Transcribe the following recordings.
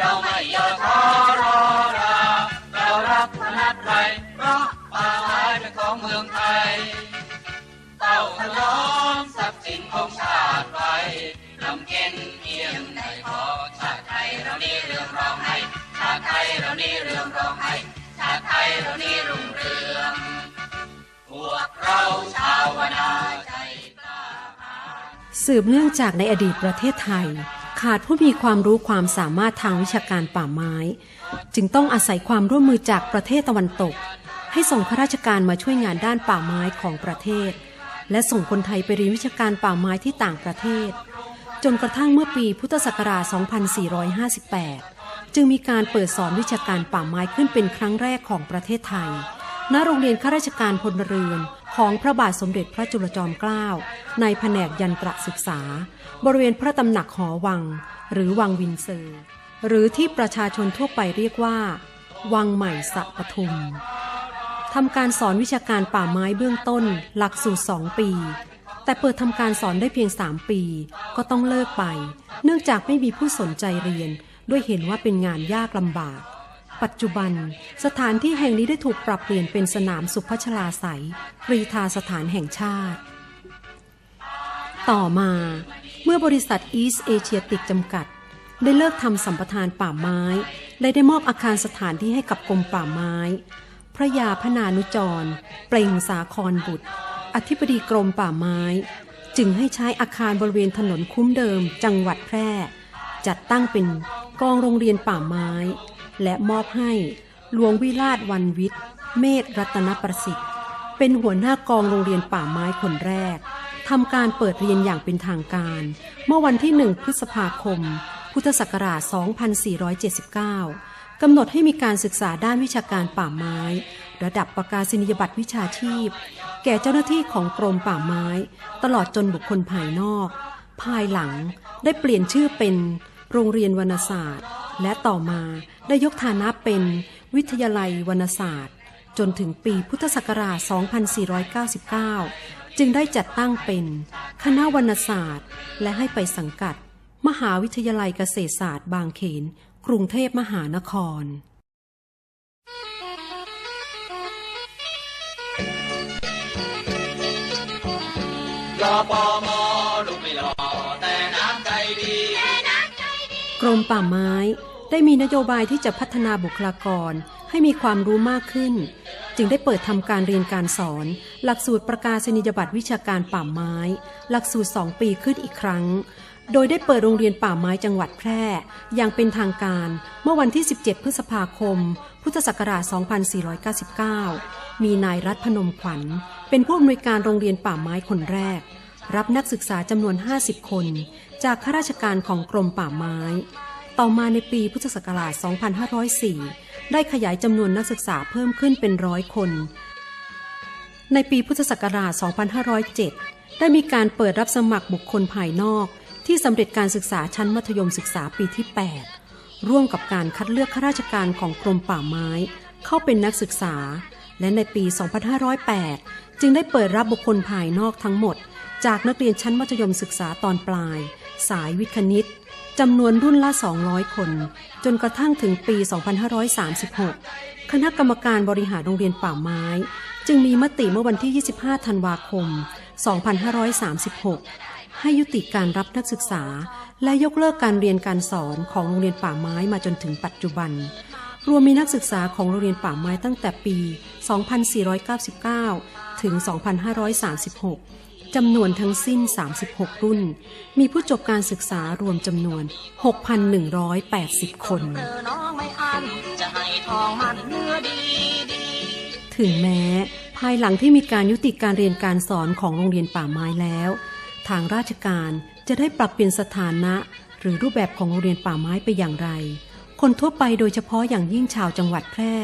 เราไม่ย่อท้อรอราเรารักพนัดไทยเพราะป่าไม้เป็นของเมืองไทย เต้าถนอมทรัพย์สินของชาติไปลำเค็นเพียงในขอชาติไทยเรานี้เรื่องร้องให้ชาติไทยเรานี้เรื่องร้องให้ชาติไทยเรานี้รุ่งเรืองพวกเราชาวนาใจกล้าสืบเนื่องจากในอดีตประเทศไทย ขาดผู้มีความรู้ความสามารถทางวิชาการป่าไม้ จึงต้องอาศัยความร่วมมือจากประเทศตะวันตก ให้ส่งข้าราชการมาช่วยงานด้านป่าไม้ของประเทศ และส่งคนไทยไปเรียนวิชาการป่าไม้ที่ต่างประเทศ จนกระทั่งเมื่อปีพุทธศักราช 2458 จึงมีการเปิดสอนวิชาการป่าไม้ขึ้นเป็นครั้งแรกของประเทศไทย ณ โรงเรียนข้าราชการพลเรือน ของพระบาทสมเด็จพระจุลจอมเกล้าในแผนกยันตรศึกษา บริเวณพระตำหนักหอวัง หรือวังวินเซอร์ หรือที่ประชาชนทั่วไปเรียกว่า วังใหม่สะปทุมทำการสอนวิชาการป่าไม้เบื้องต้น หลักสูตร2ปี แต่เปิดทำการสอนได้เพียง3ปี ก็ต้องเลิกไป เนื่องจากไม่มีผู้สนใจเรียน ด้วยเห็นว่าเป็นงานยากลำบาก ปัจจุบัน สถานที่แห่งนี้ได้ถูกปรับเปลี่ยนเป็นสนามสุพัชลาไสกรีธาสถานแห่งชาติ ต่อมาเมื่อบริษัท East Asia ติกจำกัด ได้เลิกทำสัมปทานป่าไม้ และได้มอบอาคารสถานที่ให้กับกรมป่าไม้ พระยาพนานุจร เปล่งสาครบุตร อธิบดีกรมป่าไม้ จึงให้ใช้อาคารบริเวณถนนคุ้มเดิม จังหวัดแพร่ จัดตั้งเป็นกองโรงเรียนป่าไม้ และมอบให้หลวงวิราชวันวิทย์ เมธรัตนประสิทธิ์ เป็นหัวหน้ากองโรงเรียนป่าไม้คนแรกทำการเปิดเรียนอย่างเป็นทางการ เมื่อวันที่ 1 พฤษภาคม พุทธศักราช 2479 กำหนดให้มีการศึกษาด้านวิชาการป่าไม้ ระดับประกาศนียบัตรวิชาชีพ แก่เจ้าหน้าที่ของกรมป่าไม้ ตลอดจนบุคคลภายนอก ภายหลังได้เปลี่ยนชื่อเป็นโรงเรียนวรรณศาสตร์ และต่อมาได้ยกฐานะเป็นวิทยาลัยวรรณศาสตร์ จนถึงปีพุทธศักราช 2499 จึงได้จัดตั้งเป็นคณะวรรณศาสตร์ และให้ไปสังกัด มหาวิทยาลัยเกษตรศาสตร์บางเขน กรุงเทพมหานครยอปอมอ กรมป่าไม้ได้มีนโยบายที่จะพัฒนาบุคลากรให้มีความรู้มากขึ้น จึงได้เปิดทำการเรียนการสอน หลักสูตรประกาศนียบัตรวิชาการป่าไม้ หลักสูตร 2 ปีขึ้นอีกครั้ง โดยได้เปิดโรงเรียนป่าไม้จังหวัดแพร่ อย่างเป็นทางการเมื่อวันที่ 17 พฤษภาคม พุทธศักราช 2499 มีนายรัฐพนมขวัญ เป็นผู้อำนวยการโรงเรียนป่าไม้คนแรก รับนักศึกษาจำนวน 50 คน จากข้าราชการของกรมป่าไม้ ต่อมาในปีพุทธศักราช 2504 ได้ขยายจำนวนนักศึกษาเพิ่มขึ้นเป็นร้อยคน ในปีพุทธศักราช 2507 ได้มีการเปิดรับสมัครบุคคลภายนอก ที่สำเร็จการศึกษาชั้นมัธยมศึกษาปีที่ 8 ร่วมกับการคัดเลือกข้าราชการของกรมป่าไม้ เข้าเป็นนักศึกษา และในปี 2508 จึงได้เปิดรับบุคคลภายนอกทั้งหมด จากนักเรียนชั้นมัธยมศึกษาตอนปลาย สายวิทย์คณิตจำนวนรุ่นละ 200 คน จนกระทั่งถึงปี 2536 คณะกรรมการบริหารโรงเรียนป่าไม้ จึงมีมติเมื่อวันที่ 25 ธันวาคม 2536 ให้ยุติการรับนักศึกษา และยกเลิกการเรียนการสอนของโรงเรียนป่าไม้มาจนถึงปัจจุบัน รวมมีนักศึกษาของโรงเรียนป่าไม้ตั้งแต่ปี 2499 ถึง 2536 จำนวนทั้งสิ้น 36 รุ่น มีผู้จบการศึกษารวมจำนวน 6,180คนเธอน้องไม่อันจะให้ทองมันถึงแม้ ภายหลังที่มีการยุติการเรียนการสอนของโรงเรียนป่าไม้แล้ว ทางราชการจะได้ปรับเปลี่ยนสถานะ หรือรูปแบบของโรงเรียนป่าไม้ไปอย่างไร คนทั่วไปโดยเฉพาะอย่างยิ่งชาวจังหวัดแพร่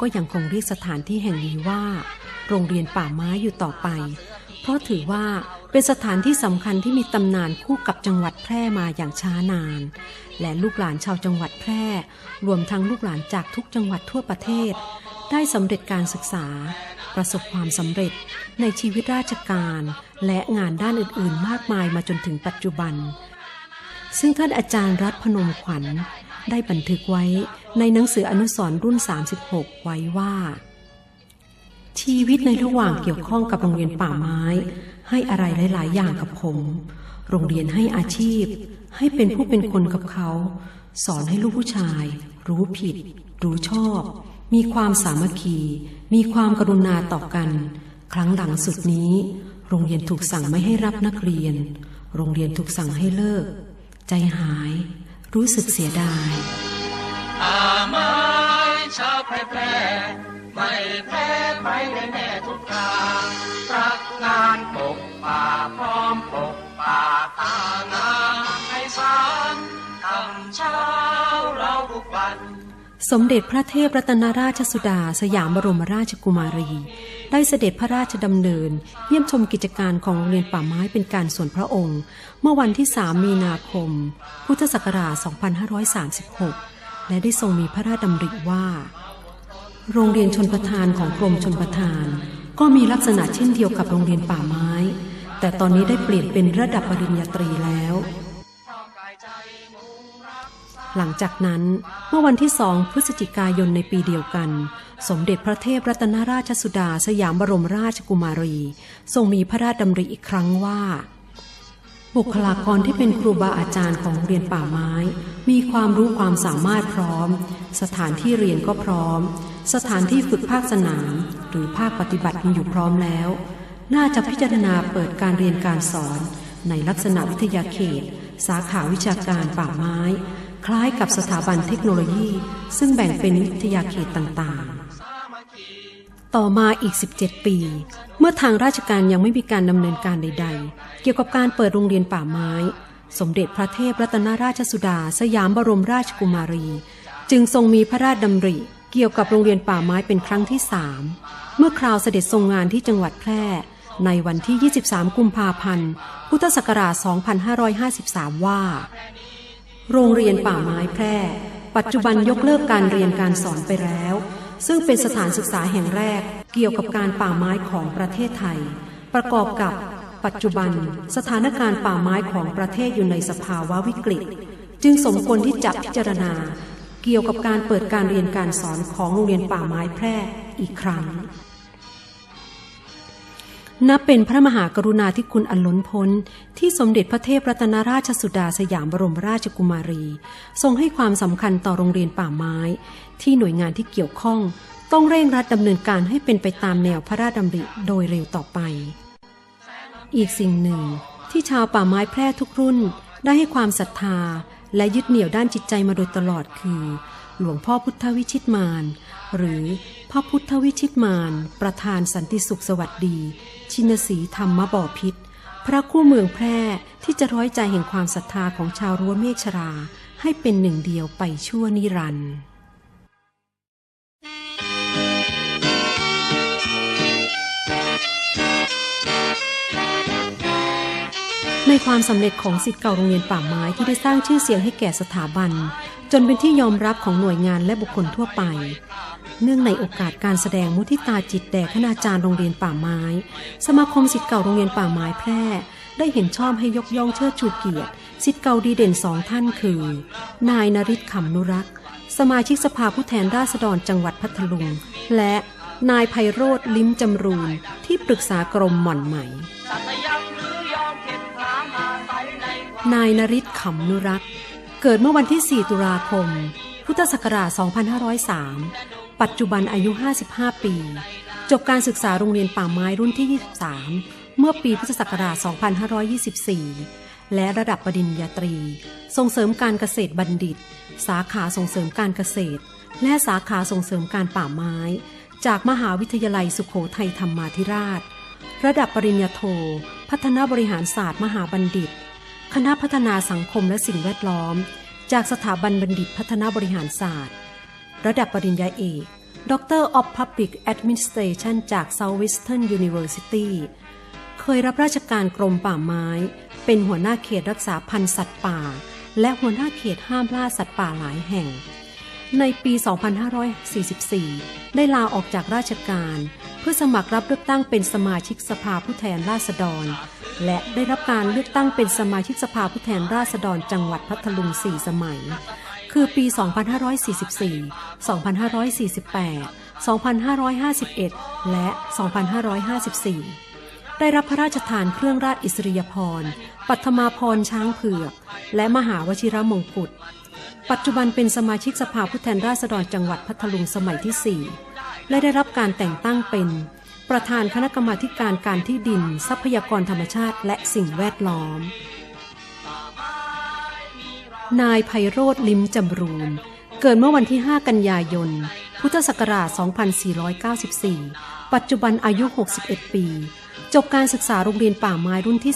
ก็ยังคงเรียกสถานที่แห่งนี้ว่า โรงเรียนป่าไม้อยู่ต่อไป เพราะถือว่าเป็นสถานที่สำคัญที่มีตำนานคู่กับจังหวัดแพร่มาอย่างช้านาน และลูกหลานชาวจังหวัดแพร่ รวมทั้งลูกหลานจากทุกจังหวัดทั่วประเทศ ได้สำเร็จการศึกษา ประสบความสำเร็จในชีวิตราชการ และงานด้านอื่นๆ มากมายมาจนถึงปัจจุบัน ซึ่งท่านอาจารย์รัฐพนมขวัญได้บันทึกไว้ในหนังสืออนุสรรุ่น 36 ไว้ว่า ชีวิตในระหว่างเกี่ยวข้องกับโรงเรียนป่าไม้ ให้อะไรหลาย ๆ อย่างกับผม โรงเรียนให้อาชีพ ให้เป็นผู้เป็นคนกับเขา สอนให้ลูกผู้ชาย รู้ผิด รู้ชอบ มีความสามัคคี มีความกรุณาต่อกัน ครั้งหลังสุดนี้ โรงเรียนถูกสั่งไม่ให้รับนักเรียน โรงเรียนถูกสั่งให้เลิก ใจหาย รู้สึกเสียดายป่าม้ ชาวแพร่แพร่ไม่แพ้ใครในแน่ทุกทางรักงานปกป่าพร้อมปกป่าตางามให้สารทำเช้าเราทุกวัน สมเด็จพระเทพรัตนราชสุดาสยามบรมราชกุมารี ได้เสด็จพระราชดำเนิน เยี่ยมชมกิจการของโรงเรียนป่าไม้เป็นการส่วนพระองค์ เมื่อวันที่ 3 มีนาคม พุทธศักราช 2536 และได้ทรงมีพระราชดำริว่า โรงเรียนชนประทานของกรมชนประทาน ก็มีลักษณะเช่นเดียวกับโรงเรียนป่าไม้ แต่ตอนนี้ได้เปลี่ยนเป็นระดับปริญญาตรีแล้ว หลังจากนั้นเมื่อวันที่สองพฤศจิกายนในปีเดียวกัน สมเด็จพระเทพรัตนราชสุดาสยามบรมราชกุมารี ทรงมีพระราชดำริอีกครั้งว่า บุคลากรที่เป็นครูบาอาจารย์ของเรียนป่าไม้ มีความรู้ความสามารถพร้อม สถานที่เรียนก็พร้อม สถานที่ฝึกภาคสนาม หรือภาคปฏิบัติมีอยู่พร้อมแล้ว น่าจะพิจารณาเปิดการเรียนการสอน ในลักษณะวิทยาเขต สาขาวิชาการป่าไม้ คล้ายกับสถาบันเทคโนโลยี ซึ่งแบ่งเป็นวิทยาเขตต่างๆ ต่อมาอีก 17 ปี เมื่อทางราชการยังไม่มีการดำเนินการใด ๆ เกี่ยวกับการเปิดโรงเรียนป่าไม้ สมเด็จพระเทพรัตนราชสุดา สยามบรมราชกุมารี จึงทรงมีพระราชดำริ เกี่ยวกับโรงเรียนป่าไม้เป็นครั้งที่สามเมื่อคราวเสด็จทรงงานที่จังหวัดแพร่ ในวันที่ 23 กุมภาพันธ์ พุทธศักราช 2553 ว่า โรงเรียนป่าไม้แพร่ ปัจจุบันยกเลิกการเรียนการสอนไปแล้ว ซึ่งเป็นสถานศึกษาแห่งแรกเกี่ยวกับการป่าไม้ของประเทศไทย ประกอบกับปัจจุบัน สถานการณ์ป่าไม้ของประเทศอยู่ในสภาวะวิกฤต จึงสมควรที่จะพิจารณา เกี่ยวกับการเปิดการเรียนการสอนของโรงเรียนป่าไม้แพร่อีกครั้ง นับเป็นพระมหากรุณาธิคุณอันล้นพ้น ที่สมเด็จพระเทพรัตนราชสุดาสยามบรมราชกุมารี ทรงให้ความสำคัญต่อโรงเรียนป่าไม้ ที่หน่วยงานที่เกี่ยวข้อง ต้องเร่งรัดดำเนินการให้เป็นไปตามแนวพระราชดำริโดยเร็วต่อไป อีกสิ่งหนึ่ง ที่ชาวป่าไม้แพร่ทุกรุ่น ได้ให้ความศรัทธา และยึดเหนี่ยวด้านจิตใจมาโดยตลอดคือ หลวงพ่อพุทธวิชิตมาน หรือพระพุทธวิชิตมาน ประธานสันติสุขสวัสดี ชินสีธรรมบ่อพิษ พระคู่เมืองแพร่ที่จะร้อยใจแห่งความศรัทธาของชาวรั้วเมฆชรา ให้เป็นหนึ่งเดียวไปชั่วนิรันดร์ ในความสำเร็จของสิทธิ์เก่าโรงเรียนป่าไม้ที่ได้สร้างชื่อเสียงให้แก่สถาบัน จนเป็นที่ยอมรับของหน่วยงานและบุคคลทั่วไป เนื่องในโอกาสการแสดงมุทิตาจิตแด่คณาจารย์โรงเรียนป่าไม้ สมาคมสิทธิ์เก่าโรงเรียนป่าไม้แพร่ ได้เห็นชอบให้ยกย่องเชิดชูเกียรติสิทธิ์เก่าดีเด่นสองท่านคือ นายนริศขำนุรักษ์สมาชิกสภาผู้แทนราษฎรจังหวัดพัทลุง และนายไพโรธลิ้มจำรูนที่ปรึกษากรมหม่อนไหม นามนายนริศขำนุรักษ์ เกิดเมื่อวันที่ 4 ตุลาคม พุทธศักราช 2503 ปัจจุบันอายุ 55 ปี จบการศึกษาโรงเรียนป่าไม้รุ่นที่ 23 เมื่อปีพุทธศักราช 2524 และระดับปริญญาตรี ส่งเสริมการเกษตรบัณฑิต สาขาส่งเสริมการเกษตร และสาขาส่งเสริมการป่าไม้ จากมหาวิทยาลัยสุขโขทัยธรรมาธิราช ระดับปริญญาโท พัฒนาบริหารศาสตร์มหาบัณฑิต คณะพัฒนาสังคมและสิ่งแวดล้อม จากสถาบันบัณฑิตพัฒนาบริหารศาสตร์ ระดับปริญญาเอก Doctor of Public Administration จาก Southwestern University เคยรับราชการกรมป่าไม้ เป็นหัวหน้าเขตรักษาพันธุ์สัตว์ป่า และหัวหน้าเขตห้ามล่าสัตว์ป่าหลายแห่ง ในปี 2544 ได้ลาออกจากราชการ เพื่อสมัครรับเลือกตั้งเป็นสมาชิกสภาผู้แทนราษฎร และได้รับการเลือกตั้งเป็นสมาชิกสภาผู้แทนราษฎรจังหวัดพัทลุง 4 สมัย คือปี 2544 2548 2551 และ 2554 ได้รับพระราชทานเครื่องราชอิสริยาภรปัทมาพรช้างเผือก และมหาวชิรมงกุฎ ปัจจุบันเป็นสมาชิกสภาผู้แทนราษฎรจังหวัดพัทลุงสมัยที่ 4 และได้รับการแต่งตั้งเป็น ประธานคณะกรรมาการการที่ดิน ทรัพยากรธรรมชาติ และสิ่งแวดล้อม นายไพโรธลิมจำรูน เกิดเมื่อวันที่ 5 กันยายน พุทธศักราช 2494 ปัจจุบันอายุ 61 ปี จบการศึกษาโรงเรียนป่าไม้รุ่นที่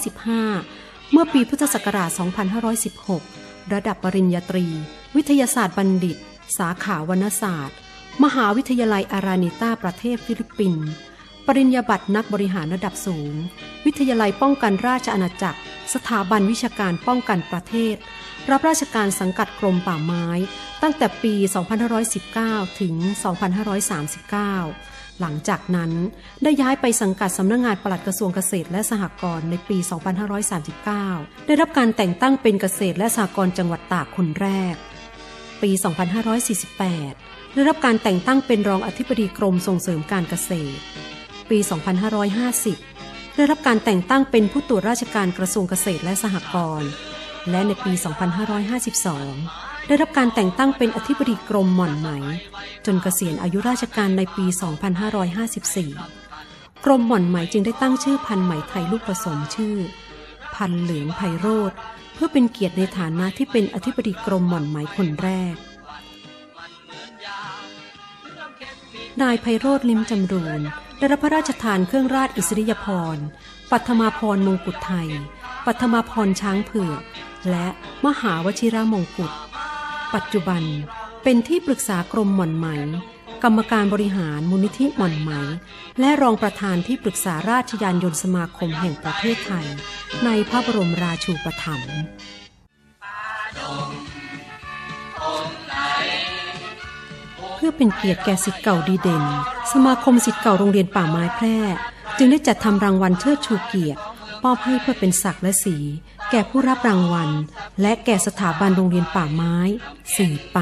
15 เมื่อปีพุทธศักราช 2516 ระดับปริญญาตรี วิทยาศาสตร์บัณฑิต สาขาวรรณศาสตร์ มหาวิทยาลัยอารานิต้าประเทศฟิลิปปินส์ปริญญาบัตรนักบริหารระดับสูง วิทยาลัยป้องกันราชอาณาจักร สถาบันวิชาการป้องกันประเทศ รับราชการสังกัดกรมป่าไม้ ตั้งแต่ปี 2519 ถึง 2539 หลังจากนั้นได้ย้ายไปสังกัดสำนักงงานปลัดกระทรวงเกษตรและสหกรณ์ในปี 2539 ได้รับการแต่งตั้งเป็นเกษตรและสหกรณ์จังหวัดตากคนแรก ปี 2548 ได้รับการแต่งตั้งเป็นรองอธิบดีกรมส่งเสริมการเกษตร ปี 2550 ได้รับการแต่งตั้งเป็นผู้ตรวจราชการกระทรวงเกษตรและสหกรณ์ และในปี 2552 ได้รับการแต่งตั้งเป็นอธิบดีกรมหม่อนไหม จนเกษียณอายุราชการในปี 2554 กรมหม่อนไหมจึงได้ตั้งชื่อพันธุ์ไหมไทยลูกผสมชื่อ พันธุ์เหลืองไพโรธ เพื่อเป็นเกียรติในฐานะที่เป็นอธิบดีกรมหม่อนไหมคนแรก นายไพโรธลิมจำรูนได้รับพระราชทานเครื่องราชอิสริยาภรปัทมาพรมงกุฎไทย ปัทมาพรช้างเผือก และมหาวชิรมงกุฎ ปัจจุบันเป็นที่ปรึกษากรมหม่อนไหม กรรมการบริหารมูลนิธิหม่อนไหม และรองประธานที่ปรึกษาราชยานยนต์สมาคมแห่งประเทศไทย ในพระบรมราชูปถัมภ์เพื่อเป็นเกียรติแก่สิทธิ์เก่าดีเด่น สมาคมสิทธิ์เก่าโรงเรียนป่าไม้แพร่ จึงได้จัดทำรางวัลเชิดชูเกียรติมอบให้เพื่อเป็นศักดิ์และสี แก่ผู้รับรางวัล และแก่สถาบันโรงเรียนป่าไม้สืบไป